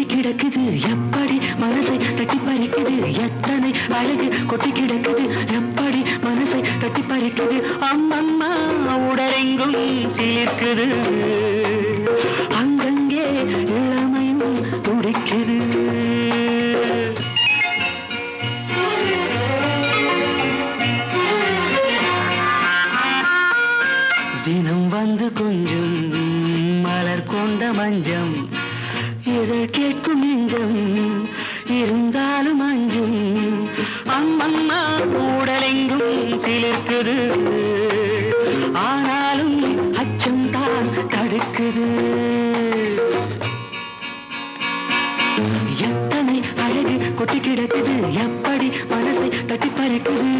கொட்டி கிடக்குது. எப்படி மனசை தட்டி பறிக்குது எத்தனை அழகு கொட்டி கிடக்குது? எப்படி மனசை தட்டி பறிக்குது அம்மம்மா உடலெங்கும் தீர்க்குது. அங்கங்கே இளமையும் துடிக்கிறது தினம் வந்து கொஞ்சம் மலர் கொண்ட மஞ்சம் இதழ் கேட்கும் நெஞ்சம் இருந்தாலும் அஞ்சும். அம்மம்மா உடலெங்கும் சிலிர்க்குது. ஆனாலும் அச்சம் தான் தடுக்குது. எத்தனை அழகு கொட்டி கிடக்குது எப்படி மனசை தட்டி பறிக்குது.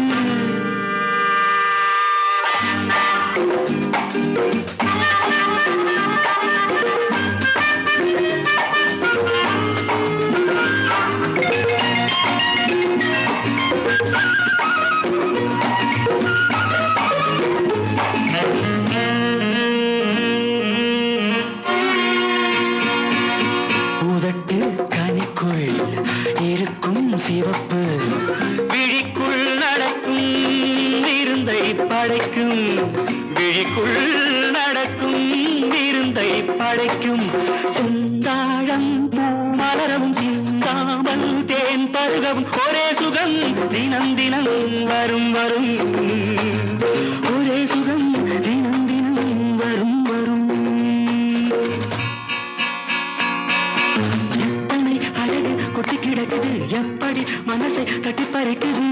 சிவப்பு விழிக்குள் நடக்கும் விருந்தை படைக்கும். விழிக்குள் நடக்கும் விருந்தை படைக்கும். சுந்தாழம் மலரவும் சிந்தாமல் தேன் பருகவும். ஒரே சுகம் தினம் தினம் வரும் வரும். கிடக்குது. எப்படி மனசை தட்டி பறிக்குது?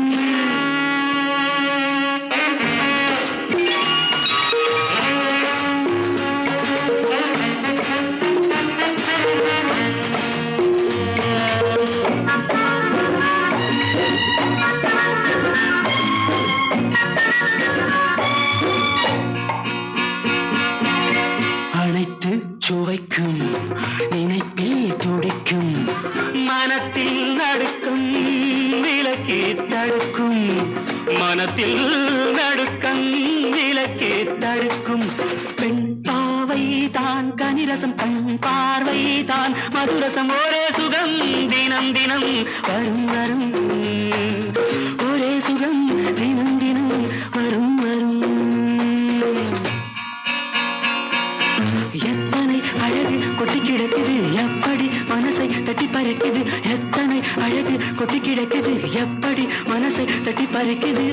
அனைத்து சுவைக்கும் நினைப்பில் துடிக்கும் மனத்தில் நடுக்கும் விலக்கி தடுக்கும் மனத்தில் நடுக்கம் விலக்கி தடுக்கும். பெண் பாவை தான் கனிரசம் கண் பார்வை தான் மதுரசம் ஒரே சுகம் தினம் தினம் வரும் வரும். ஒரே சுகம் தினம் தினம் கொட்டி கிடக்குது. எப்படி மனசை தட்டி பறக்குது? எத்தனை அழகு கொட்டி கிடக்குது. எப்படி மனசை தட்டி பறக்குது?